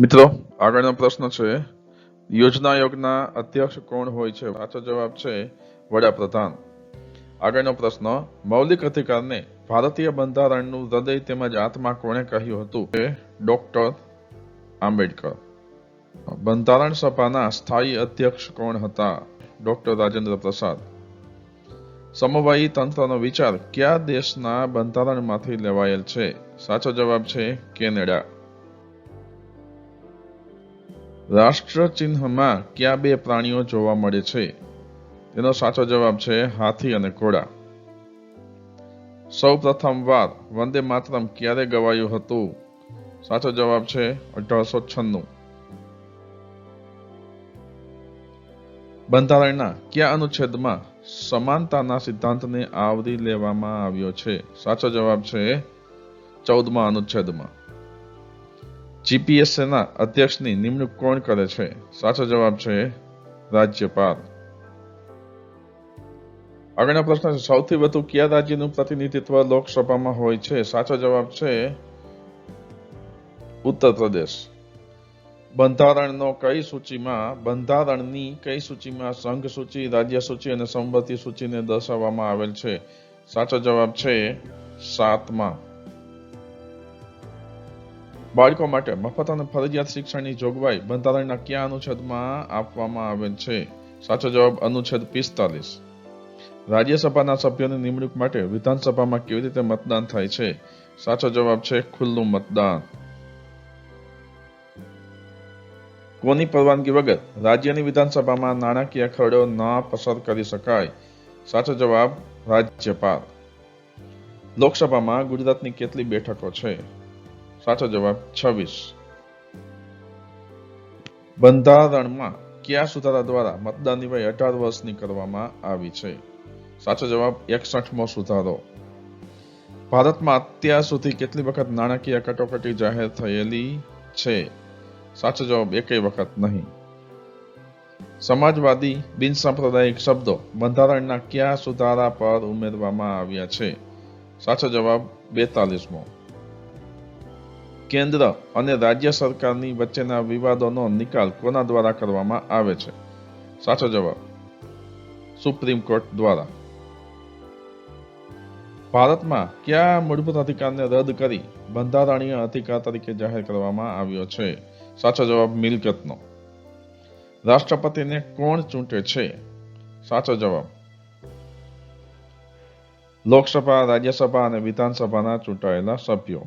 મિત્રો, આગળનો પ્રશ્ન છે, યોજના આયોગના અધ્યક્ષ કોણ હોય છે? સાચો જવાબ છે, વડાપ્રધાન. આગળનો પ્રશ્ન, મૌલિક અધિકારને ભારતીય બંધારણનું હૃદય તેમજ આત્મા કોણે કહ્યું હતું? કે ડોક્ટર આંબેડકર. બંધારણ સભાના સ્થાયી અધ્યક્ષ કોણ હતા? ડોક્ટર રાજેન્દ્ર પ્રસાદ. સમવાયી તંત્રનો વિચાર, કયા દેશના બંધારણમાંથી લેવાયેલ છે? સાચો જવાબ છે, કેનેડા. રાષ્ટ્ર ચિહ્નમાં કયા બે પ્રાણીઓ જોવા મળે છે? તેનો સાચો જવાબ છે હાથી અને ઘોડા. સૌ પ્રથમ વાર વંદે માતરમ ક્યારે ગવાયું હતું? સાચો જવાબ છે અઢારસો છન્નું. બંધારણના કયા અનુચ્છેદમાં સમાનતાના સિદ્ધાંતને આવરી લેવામાં આવ્યો છે? સાચો જવાબ છે ચૌદમા અનુચ્છેદમાં. જીપીએસસીના અધ્યક્ષની નિમણૂક કોણ કરે છે? સાચો જવાબ છે રાજ્યપાલ. આગળના પ્રશ્ન છે, સૌથી વધુ કયા રાજ્યનું પ્રતિનિધિત્વ લોકસભામાં હોય છે? સાચો જવાબ છે ઉત્તર પ્રદેશ. બંધારણનો કઈ સૂચિમાં, બંધારણની કઈ સૂચિમાં સંઘ સૂચિ, રાજ્ય સૂચિ અને સંબંધિત સૂચિને દર્શાવવામાં આવેલ છે? સાચો જવાબ છે સાતમાં. બાળકો માટે મફત ફરજિયાત શિક્ષણની જોગવાઈ બંધારણના કયા અનુચ્છેદમાં આપવામાં આવેલ છે? સાચો જવાબ અનુચ્છેદ પિસ્તાલીસ. રાજ્યસભાના સભ્યોની નિમણૂક માટે વિધાનસભામાં કેવી રીતે મતદાન થાય છે? સાચો જવાબ છે ખુલ્લું મતદાન. કોની પરવાનગી વગર રાજ્યની વિધાનસભામાં નાણાકીય ખરડો ન પસાર કરી શકાય? સાચો જવાબ રાજ્યપાલ. લોકસભામાં ગુજરાતની કેટલી બેઠકો છે? સાચો જવાબ છવ્વીસ. બંધારણમાં કયા સુધારા દ્વારા મતદાનની વય અઢાર વર્ષની કરવામાં આવી છે? સાચો જવાબ એકસઠમો સુધારો. ભારતમાં અત્યાર સુધી કેટલી વખત નાણાકીય કટોકટી જાહેર થયેલી છે? સાચો જવાબ એકેય વખત નહીં. સમાજવાદી બિનસાંપ્રદાયિક શબ્દો બંધારણના કયા સુધારા પર ઉમેરવામાં આવ્યા છે? સાચો જવાબ બેતાલીસમો. કેન્દ્ર અને રાજ્ય સરકારની વચ્ચેના વિવાદોનો નિકાલ કોના દ્વારા કરવામાં આવે છે? સાચો જવાબ, સુપ્રીમ કોર્ટ દ્વારા. ભારતમાં કયા મૂળભૂત અધિકારને રદ કરી બંધારણીય અધિકાર તરીકે જાહેર કરવામાં આવ્યો છે? સાચો જવાબ, મિલકતનો. રાષ્ટ્રપતિને કોણ ચૂંટે છે? સાચો જવાબ, લોકસભા, રાજ્યસભા અને વિધાનસભાના ચૂંટાયેલા સભ્યો.